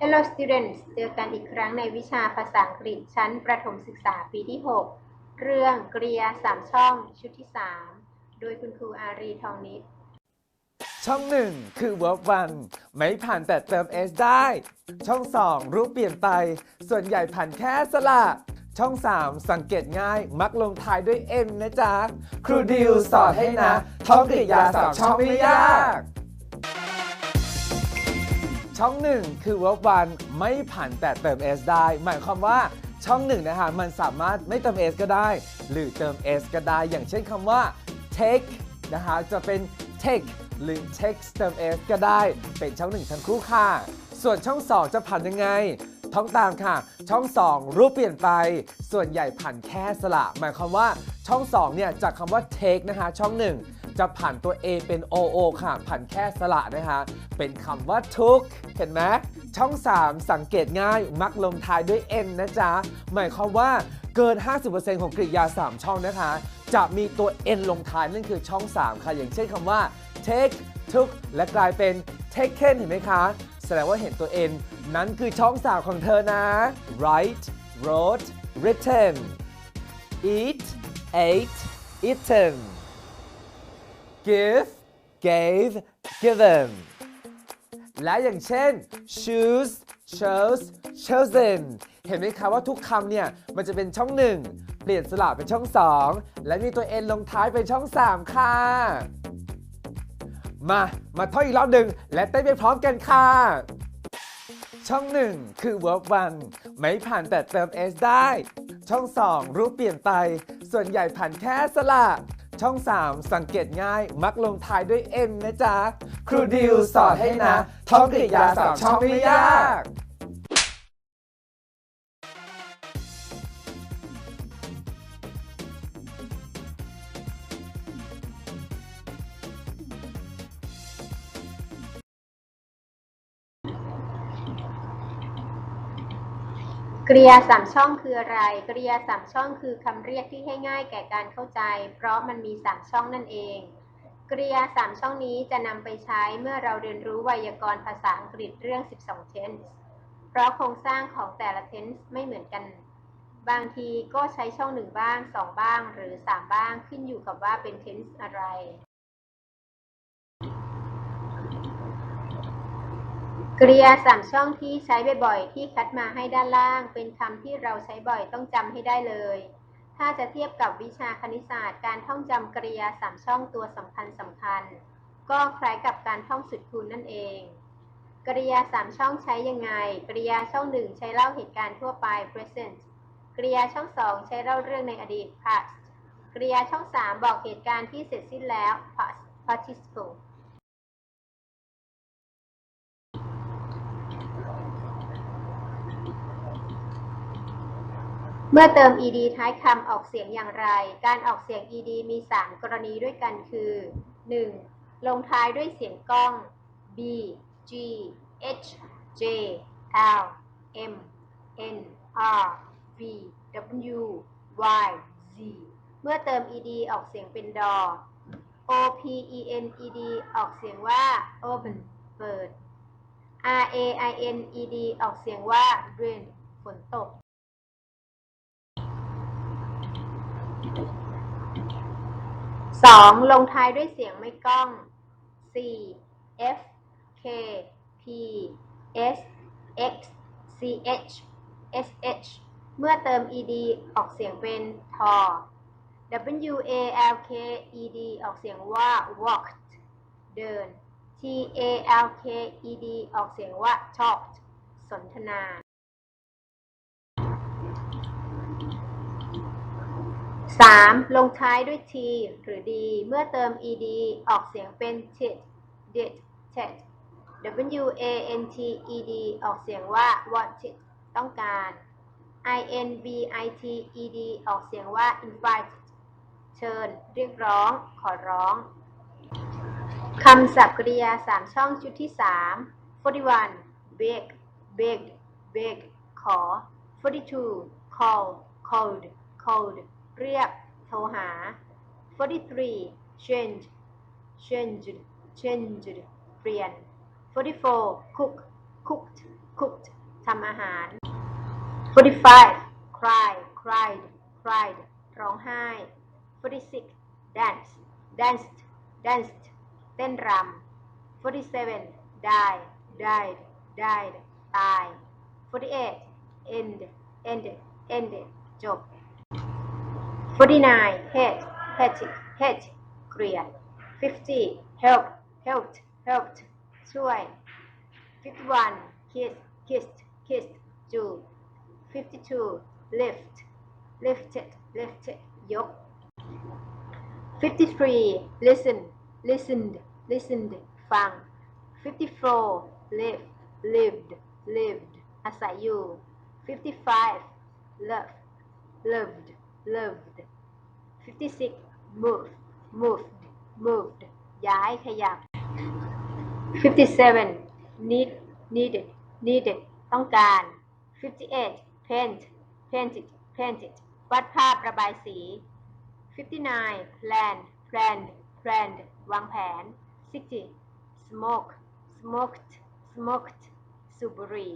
Hello students เจอกันอีกครั้งในวิชาภาษาอังกฤษชั้นประถมศึกษาปีที่ 6 เรื่องกริยาสามช่องชุดที่ 3 โดยคุณครูอารีทองนิด ช่องหนึ่งคือ verb one ไม่ผ่านแต่เติม s ได้ ช่องสองรูปเปลี่ยนไป ส่วนใหญ่ผ่านแค่สระ ช่อง 3 สังเกตง่ายมักลงท้ายด้วย n นะจ๊ะ ครูดิวสอนให้นะ ท่องกริยาสามช่องไม่ยาก ช่องหนึ่งคือ verb one ไม่ผ่านแต่เติม s ได้ หมายความว่าช่องหนึ่งนะคะมันสามารถไม่เติม s ก็ได้ หรือเติม s ก็ได้ อย่างเช่นคำว่า take นะคะจะเป็น take หรือ text เติม s ก็ได้ เป็นช่องหนึ่งทั้งคู่ค่ะ ส่วนช่อง 2 จะผ่านยังไงท้องตามค่ะ ช่อง 2 รูปเปลี่ยนไป ส่วนใหญ่ผ่านแค่สระ หมายความว่าช่อง 2 เนี่ยจากคำว่า take นะคะช่อง 1 จะผ่านตัว A เป็น OO ค่ะผ่านแค่สระนะคะ เป็นคำว่า took เห็นไหมช่อง 3 สังเกตง่ายมักลงท้ายด้วย n นะจ๊ะ หมายความว่าเกิน 50%ของกริยา 3 ช่องนะคะ จะมีตัว n ลงท้ายนั่นคือช่อง 3 ค่ะ อย่างเช่นคำว่า take took และกลายเป็น taken เห็นไหมคะ แสดงว่าเห็นตัว n นั้นคือช่อง3ของเธอนะ write wrote written eat ate eaten give gave given และอย่างเช่น choose chose chosen เห็นไหมคะว่าทุกคำเนี่ย มันจะเป็นช่องหนึ่งเปลี่ยนสระเป็นช่อง2และมีตัว n ลงท้ายเป็นช่อง3ค่ะ มา มาท่องอีกรอบหนึ่งและเต้นไปพร้อมกันค่ะ ช่องหนึ่งคือ verb one ไม่ผ่านแต่เติม s ได้ ช่อง2รูปเปลี่ยนไป ส่วนใหญ่ผ่านแค่สระ ช่อง 3 สังเกตง่าย มักลงท้ายด้วย n นะจ๊ะ ครูดิวสอนให้นะ ท้องติดยาสามช่องไม่ยาก กริยาสามช่องคืออะไร กริยาสามช่องคือคำเรียกที่ให้ง่ายแก่การเข้าใจ เพราะมันมีสามช่องนั่นเอง กริยาสามช่องนี้จะนำไปใช้เมื่อเราเรียนรู้ไวยากรณ์ภาษาอังกฤษเรื่อง 12 tense เพราะโครงสร้างของแต่ละ tense ไม่เหมือนกัน บางทีก็ใช้ช่องหนึ่งบ้างสองบ้าง หรือสามบ้างขึ้นอยู่กับว่าเป็น tense อะไร กริยาสามช่องที่ใช้บ่อยๆที่คัดมาให้ด้านล่าง เป็นคำที่เราใช้บ่อยต้องจำให้ได้เลย ถ้าจะเทียบกับวิชาคณิตศาสตร์ การท่องจำกริยาสามช่องตัวสำคัญสำคัญ ก็คล้ายกับการท่องสุดคูณนั่นเอง กริยาสามช่องใช้ยังไง กริยาช่องหนึ่งใช้เล่าเหตุการณ์ทั่วไป present กริยาช่องสองใช้เล่าเรื่องในอดีต past กริยาช่องสามบอกเหตุการณ์ที่เสร็จสิ้นแล้ว past participle เมื่อเติม ed ท้ายคำออกเสียงอย่างไร การออกเสียง ed มี 3 กรณีด้วยกันคือ 1. ลงท้ายด้วยเสียงก้อง b g h j l m n r v w y z เมื่อเติม ed ออกเสียงเป็นดอ o p e n ed ออกเสียงว่า open เปิด r a i n ed ออกเสียงว่า rain ฝนตก สองลงท้ายด้วยเสียงไม่ก้อง c f k p s x c h s h เมื่อเติม ed ออกเสียงเป็นทอ w a l k e d ออกเสียงว่า walked เดิน t a l k e d ออกเสียงว่า talked สนทนา 3. ลงท้ายด้วย t หรือ d เมื่อเติม ed ออกเสียงเป็น tit did ted w a n t e d ออกเสียงว่า wanted ต้องการ i n v i t e d ออกเสียงว่า invite เชิญ เรียกร้อง ขอร้องคำศัพท์กริยา 3 ช่องชุดที่ 3 41 beg beg beg ขอ 42 call called called เรียก โทรหา 43 change change change เปลี่ยน 44 cook cooked cooked ทำอาหาร 45 cry cried cried ร้องไห้ 46 dance danced danced เต้นรำ47 die died died ตาย 48 end end end จบ 49 hate hate hate เกลียด 50 help helped helped ช่วย 51 kiss kissed kissed จูบ 52 lift lifted lifted ยก 53 listen listened listened ฟัง 54 live lived lived อาศัยอยู่ 55 love loved loved 56 move moved moved ย้ายขยับ 57 need needed needed ต้องการ 58 paint painted painted วาดภาพระบายสี 59 plan planned planned วางแผน 60 smoke smoked smoked สูบบุหรี่